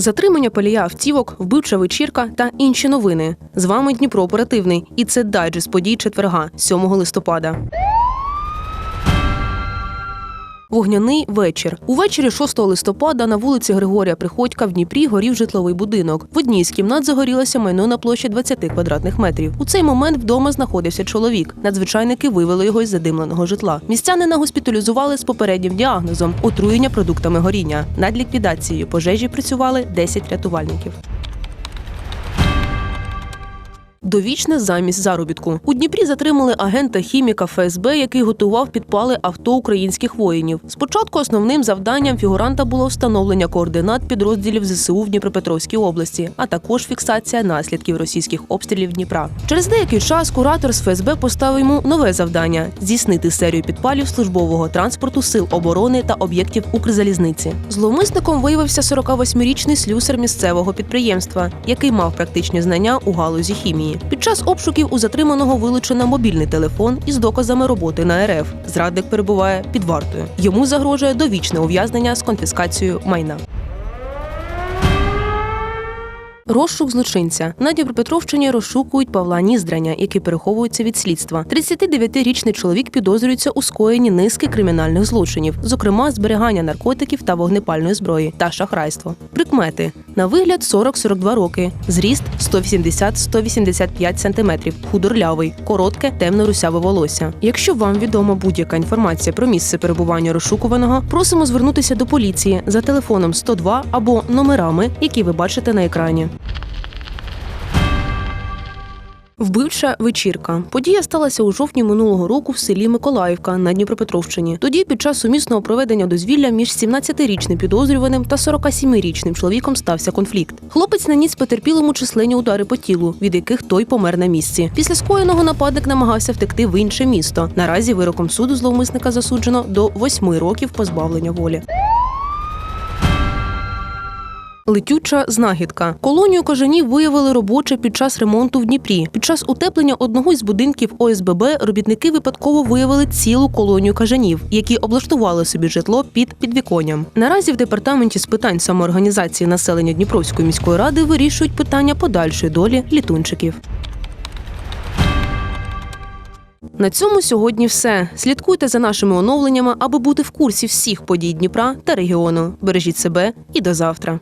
Затримання палія автівок, вбивча вечірка та інші новини. З вами Дніпро оперативний, і це дайджест подій четверга, 7 листопада. Вогняний вечір. Увечері 6 листопада на вулиці Григорія Приходька в Дніпрі горів житловий будинок. В одній з кімнат загорілося майно на площі 20 квадратних метрів. У цей момент вдома знаходився чоловік. Надзвичайники вивели його із задимленого житла. Містянина госпіталізували з попереднім діагнозом отруєння продуктами горіння. Над ліквідацією пожежі працювали 10 рятувальників. Довічне замість заробітку у Дніпрі затримали агента хіміка ФСБ, який готував підпали авто українських воїнів. Спочатку основним завданням фігуранта було встановлення координат підрозділів ЗСУ в Дніпропетровській області, а також фіксація наслідків російських обстрілів Дніпра. Через деякий час куратор з ФСБ поставив йому нове завдання здійснити серію підпалів службового транспорту сил оборони та об'єктів Укрзалізниці. Зловмисником виявився 48-річний слюсар місцевого підприємства, який мав практичні знання у галузі хімії. Під час обшуків у затриманого вилучено мобільний телефон із доказами роботи на РФ. Зрадник перебуває під вартою. Йому загрожує довічне ув'язнення з конфіскацією майна. Розшук злочинця на Дніпропетровщині розшукують Павла Ніздраня, який переховується від слідства. 39-річний чоловік підозрюється у скоєнні низки кримінальних злочинів, зокрема зберігання наркотиків та вогнепальної зброї та шахрайство. Прикмети на вигляд 40-42 роки, зріст 180-185 см, худорлявий, коротке, темно-русяве волосся. Якщо вам відома будь-яка інформація про місце перебування розшукуваного, просимо звернутися до поліції за телефоном 102 або номерами, які ви бачите на екрані. Вбивча вечірка. Подія сталася у жовтні минулого року в селі Миколаївка на Дніпропетровщині. Тоді, під час сумісного проведення дозвілля між 17-річним підозрюваним та 47-річним чоловіком стався конфлікт. Хлопець наніс потерпілому численні удари по тілу, від яких той помер на місці. Після скоєного нападник намагався втекти в інше місто. Наразі вироком суду зловмисника засуджено до 8 років позбавлення волі. Летюча знахідка. Колонію кажанів виявили робоче під час ремонту в Дніпрі. Під час утеплення одного із будинків ОСББ робітники випадково виявили цілу колонію кажанів, які облаштували собі житло під підвіконням. Наразі в департаменті з питань самоорганізації населення Дніпровської міської ради вирішують питання подальшої долі літунчиків. На цьому сьогодні все. Слідкуйте за нашими оновленнями, аби бути в курсі всіх подій Дніпра та регіону. Бережіть себе і до завтра.